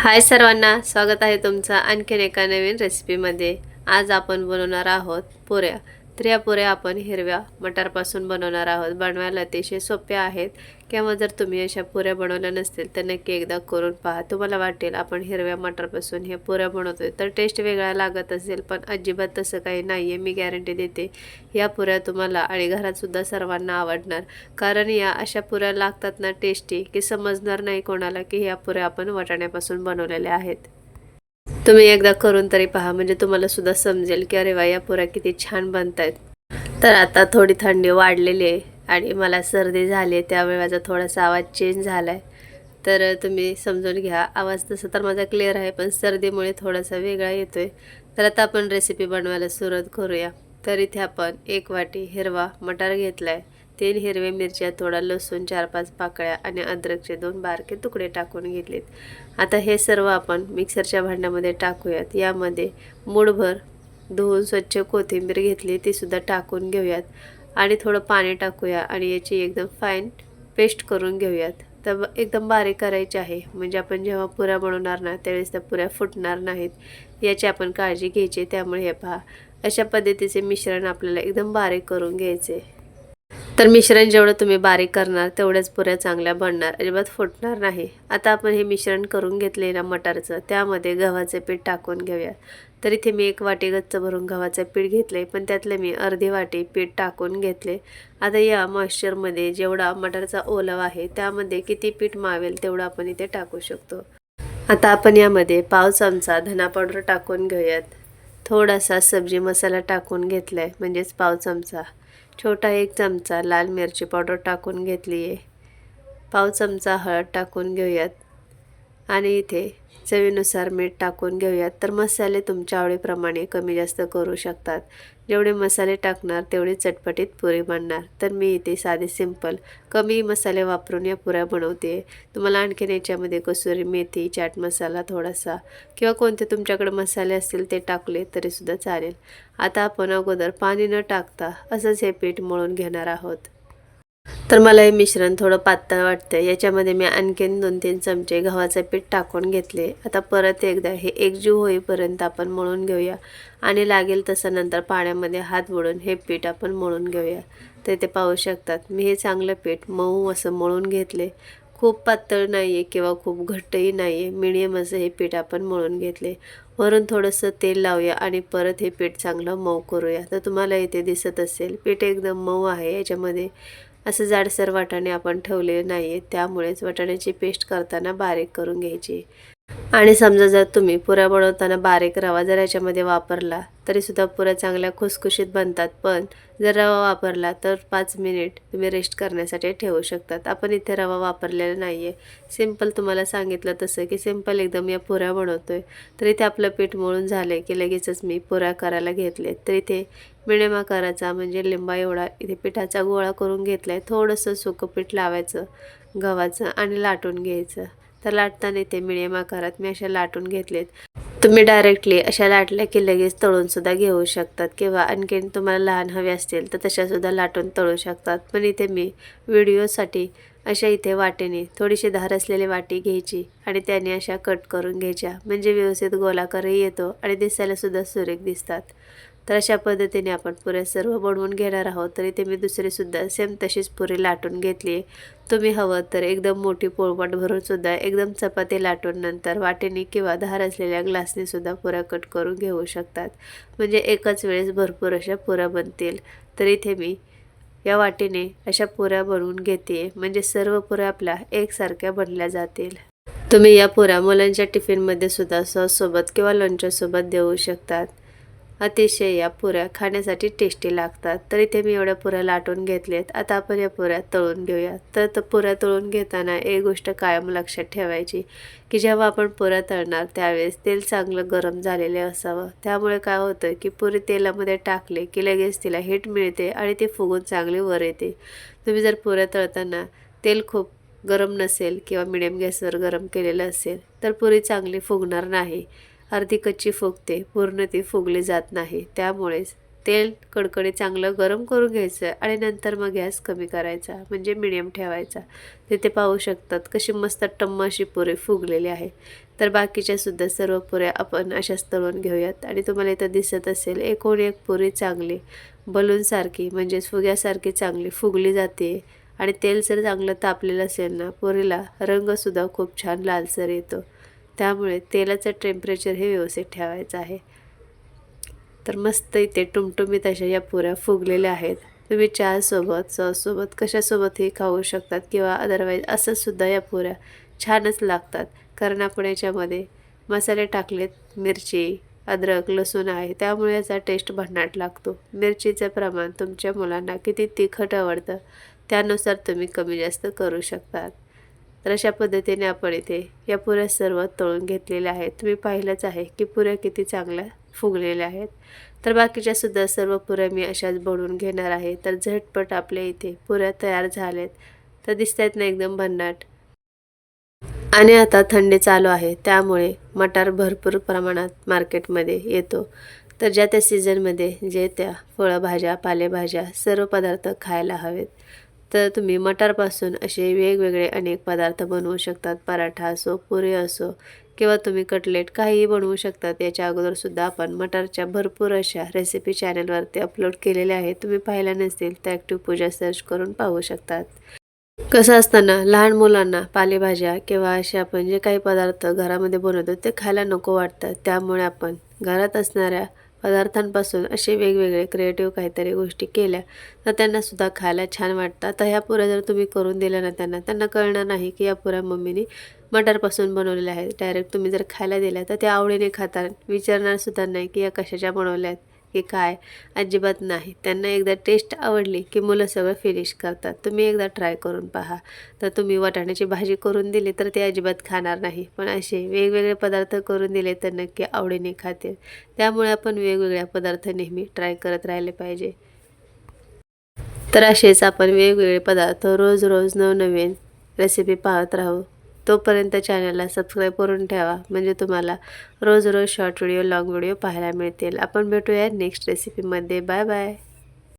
हाय सर्वांना स्वागत आहे तुमचं आणखीन एका नवीन रेसिपीमध्ये आज आपण बनवणार आहोत पुऱ्या. तर या पुऱ्या आपण हिरव्या मटारपासून बनवणार आहोत. बनवायला अतिशय सोप्या आहेत. किंवा जर तुम्ही अशा पुऱ्या बनवल्या नसतील तर नक्की एकदा करून पहा. तुम्हाला वाटेल आपण हिरव्या मटारपासून ह्या पुऱ्या बनवतोय. तर टेस्ट वेगळा लागत असेल पण अजिबात तसं काही नाही आहे मी गॅरंटी देते. या पुऱ्या तुम्हाला आणि घरातसुद्धा सर्वांना आवडणार. कारण या अशा पुऱ्या लागतात ना टेस्टी की समजणार नाही कोणाला की ह्या पुऱ्या आपण वाटाण्यापासून बनवलेल्या आहेत. तुम्ही एकदा करून तरी पहा म्हणजे तुम्हाला सुद्धा समजेल की अरे वा या पुऱ्या किती छान बनत आहेत तर आता थोडी थंडी वाढलेली आहे. आणि मला सर्दी झाली आहे त्यामुळे माझा थोडासा आवाज चेंज झाला आहे तर तुम्ही समजून घ्या आवाज तसं तर माझा क्लिअर आहे पण सर्दीमुळे थोडासा वेगळा येतो आहे तर आता आपण रेसिपी बनवायला सुरुवात करूया. तर इथे आपण एक वाटी हिरवा मटार घेतला आहे तीन हिरव्या मिरच्या थोडा लसूण चार पाच पाकळ्या आणि अद्रकचे दोन बारके तुकडे टाकून घेतलेत. आता हे सर्व आपण मिक्सरच्या भांड्यामध्ये टाकूयात. यामध्ये मूडभर धुवून स्वच्छ कोथिंबीर घेतली ती सुद्धा टाकून घेऊयात. आणि थोडं पाणी टाकूया आणि याची एकदम फाईन पेस्ट करून घेऊयात. तर एकदम बारीक करायची आहे. म्हणजे आपण जेव्हा पुऱ्या बनवणार ना त्यावेळेस त्या पुऱ्या फुटणार नाहीत. याची आपण काळजी घ्यायची. त्यामुळे हे पहा अशा पद्धतीचे मिश्रण आपल्याला एकदम बारीक करून घ्यायचे. तर मिश्रण जेवढं तुम्ही बारीक करणार तेवढ्याच पुऱ्या चांगल्या बनणार. अजिबात फुटणार नाही. आता आपण हे मिश्रण करून घेतले ना मटारचं त्यामध्ये गव्हाचे पीठ टाकून घेऊया. तर इथे मी एक वाटी गच्च भरून गव्हाचं पीठ घेतले पण त्यातले मी अर्धी वाटी पीठ टाकून घेतले आता या मॉइश्चरमध्ये जेवढा मटारचा ओलाव आहे त्यामध्ये किती पीठ मावेल तेवढं आपण इथे टाकू शकतो. आता आपण यामध्ये पाव चमचा धना पावडर टाकून घेऊयात. थोडासा सब्जी मसाला टाकून घेतला आहे म्हणजेच पाव चमचा. छोटा एक चमचा लाल मिरची पावडर टाकून घेतली आहे पाव चमचा हळद टाकून घेऊयात. आणि इथे चवीनुसार मीठ टाकून घेऊयात. तर मसाले तुमच्या आवडीप्रमाणे कमी जास्त करू शकतात. जेवढे मसाले टाकणार तेवढे चटपटीत पुरी बनणार. तर मी इथे साधे सिंपल कमी मसाले वापरून या पुऱ्या बनवते. तुम्हाला आणखीन याच्यामध्ये कसुरी मेथी चाट मसाला थोडासा किंवा कोणते तुमच्याकडे मसाले असतील ते टाकले तरीसुद्धा चालेल. आता आपण अगोदर पाणी न टाकता असंच हे पीठ मळून घेणार आहोत. तर मला हे मिश्रण थोडं पातळ वाटतं याच्यामध्ये मी आणखीन दोन तीन चमचे गव्हाचं पीठ टाकून घेतले. आता परत एकदा हे एकजीव होईपर्यंत आपण मळून घेऊया. आणि लागेल तसं नंतर पाण्यामध्ये हात बुडून हे पीठ आपण मळून घेऊया. तर ते पाहू शकतात. मी हे चांगलं पीठ मऊ असं मळून घेतले. खूप पातळ नाही आहे किंवा खूप घट्टही नाही आहे मिडियम असं हे पीठ आपण मळून घेतले. वरून थोडंसं तेल लावूया आणि परत हे पीठ चांगलं मऊ करूया. तर तुम्हाला इथे दिसत असेल पीठ एकदम मऊ आहे. याच्यामध्ये असं जाडसर वाटाणे आपण ठेवलेले नाही आहेत त्यामुळेच वाटाण्याची पेस्ट करताना बारीक करून घ्यायची. आणि समजा जर तुम्ही पुऱ्या बनवताना बारीक रवा जर याच्यामध्ये वापरला तरीसुद्धा पुऱ्या चांगल्या खुसखुशीत बनतात. पण जर रवा वापरला तर पाच मिनिट तुम्ही रेस्ट करण्यासाठी ठेवू शकतात. आपण इथे रवा वापरलेला नाही आहे सिंपल तुम्हाला सांगितलं तसं की सिंपल एकदम या पुऱ्या बनवतो आहे तर इथे आपलं पीठ मळून झालं की लगेचच मी पुऱ्या करायला घेतले तर इथे मिडियम आकाराचा म्हणजे लिंबा एवढा इथे पिठाचा गोळा करून घेतला आहे थोडंसं सुकं पीठ लावायचं गव्हाचं आणि लाटून घ्यायचं. तर लाटताना इथे मिडियम आकारात. मी अशा लाटून घेतलेत. तुम्ही डायरेक्टली अशा लाटल्या की लगेच तळूनसुद्धा घेऊ शकतात किंवा आणखीन तुम्हाला लहान हवे असतील तर तशासुद्धा लाटून तळू शकतात. पण इथे मी व्हिडिओसाठी अशा इथे वाटेने थोडीशी धार असलेली वाटी घ्यायची आणि त्याने अशा कट करून घ्यायच्या. म्हणजे व्यवस्थित गोलाकारही येतो आणि दिसायलासुद्धा सुरेख दिसतात. तर अशा पद्धतीने आपण पुऱ्या सर्व बनवून घेणार आहोत. तर इथे मी दुसरीसुद्धा सेम तशीच पुरी लाटून घेतली. आहे तुम्ही हवं तर एकदम मोठी पोळपाट भरून सुद्धा एकदम चपाती लाटून नंतर वाटेने किंवा धार असलेल्या ग्लासनेसुद्धा पुऱ्या कट करून घेऊ शकतात. म्हणजे एकाच वेळेस भरपूर अशा पुऱ्या बनतील. तर इथे मी या वाटेने अशा पुऱ्या बनवून घेते म्हणजे सर्व पुऱ्या आपल्या एकसारख्या बनल्या जातील. तुम्ही या पुऱ्या मुलांच्या टिफिनमध्ये सुद्धा सॉससोबत किंवा लंचसोबत देऊ शकतात. अतिशय या पुऱ्या खाण्यासाठी टेस्टी लागतात. तर इथे मी एवढ्या पुऱ्या लाटून घेतल्यात आता आपण या पुऱ्या तळून घेऊया. तर तर पुऱ्या तळून घेताना एक गोष्ट कायम लक्षात ठेवायची की जेव्हा आपण पुऱ्या तळणार त्यावेळेस तेल चांगलं गरम झालेले असावं. त्यामुळे काय होतं की पुरी तेलामध्ये टाकले की लगेच तिला हिट मिळते आणि ती फुगून चांगली वर येते. तुम्ही जर पुऱ्या तळताना तेल खूप गरम नसेल किंवा मिडियम गॅसवर गरम केलेलं असेल तर पुरी चांगली फुगणार नाही. अर्धी कच्ची फुगते पूर्ण ती फुगली जात नाही. त्यामुळेच तेल कडकडे चांगलं गरम करून घ्यायचं आणि नंतर मग गॅस कमी करायचा म्हणजे मिडियम ठेवायचा. तिथे पाहू शकतात कशी मस्त टम्म अशी पुरी फुगलेली आहे. तर बाकीच्या सुद्धा सर्व पुऱ्या आपण अशाच तळून घेऊयात. आणि तुम्हाला इथं दिसत असेल एकूण एक पुरी चांगली बलूनसारखी म्हणजेच फुग्यासारखी चांगली फुगली जाते. आणि तेल जर चांगलं तापलेलं असेल ना पुरीला रंगसुद्धा खूप छान लालसर येतो. त्यामुळे तेलाचं टेम्परेचर हे व्यवस्थित ठेवायचं आहे. तर मस्त इथे टुमटुमीत अशा या पुऱ्या फुगलेल्या आहेत. तुम्ही चहासोबत सॉससोबत कशासोबतही खाऊ शकतात किंवा अदरवाईज असंसुद्धा या पुऱ्या छानच लागतात. कारण आपण याच्यामध्ये मसाले टाकलेत मिरची अद्रक लसूण आहे. त्यामुळे याचा टेस्ट भन्नाट लागतो. मिरचीचं प्रमाण तुमच्या मुलांना किती तिखट आवडतं त्यानुसार तुम्ही कमी जास्त करू शकतात. तर अशा पद्धतीने आपण इथे या पुऱ्या सर्व तळून घेतलेल्या आहेत. तुम्ही पाहिलंच आहे की पुऱ्या किती चांगल्या फुगलेल्या आहेत. तर बाकीच्या सुद्धा सर्व पुऱ्या मी अशाच बनवून घेणार आहे. तर झटपट आपल्या इथे पुऱ्या तयार झाल्यात. तर दिसत आहेत ना एकदम भन्नाट. आणि आता थंडी चालू आहे. त्यामुळे मटार भरपूर प्रमाणात मार्केटमध्ये येतो. तर ज्या त्या सीझनमध्ये जे त्या फळभाज्या पालेभाज्या सर्व पदार्थ खायला हवेत. तर तुम्ही मटारपासून असे वेगवेगळे अनेक पदार्थ बनवू शकतात. पराठा असो पुरी असो किंवा तुम्ही कटलेट काहीही बनवू शकतात. याच्या अगोदरसुद्धा आपण मटारच्या भरपूर अशा रेसिपी चॅनलवरती अपलोड केलेल्या आहेत. तुम्ही पाहिल्या नसतील तर ॲक्टिव्ह पूजा सर्च करून पाहू शकतात. कसं असताना लहान मुलांना पालेभाज्या किंवा असे आपण जे काही पदार्थ घरामध्ये बनवतो ते खायला नको वाटतं. त्यामुळे आपण घरात असणाऱ्या पदार्थांपासून असे वेगवेगळे क्रिएटिव्ह काहीतरी गोष्टी केल्या तर त्यांना सुद्धा खायला छान वाटतं. तर ह्या पुऱ्या जर तुम्ही करून दिल्या ना त्यांना त्यांना कळणार नाही की या पुऱ्या मम्मीने मटारपासून बनवलेल्या आहेत. डायरेक्ट तुम्ही जर खायला दिल्या तर त्या आवडीने खातात. विचारणार सुद्धा नाही की या कशाच्या बनवल्या आहेत. की काय? अजिबात नाही. त्यांना एकदा टेस्ट आवडली की मुलं सगळं फिनिश करतात. तुम्ही एकदा ट्राय करून पहा. तर तुम्ही वाटाण्याची भाजी करून दिली तर ते अजिबात खाणार नाही. पण असे वेगवेगळे पदार्थ करून दिले तर नक्की आवडीने खातील. त्यामुळे आपण वेगवेगळ्या पदार्थ नेहमी ट्राय करत राहिले पाहिजे. तर असेच आपण वेगवेगळे पदार्थ रोज रोज नवनवीन रेसिपी पाहत राहू. तोपर्यंत चॅनलला सबस्क्राईब करून ठेवा. म्हणजे तुम्हाला रोज रोज शॉर्ट व्हिडिओ लॉंग व्हिडिओ पाहायला मिळतील. आपण भेटूया नेक्स्ट रेसिपीमध्ये बाय बाय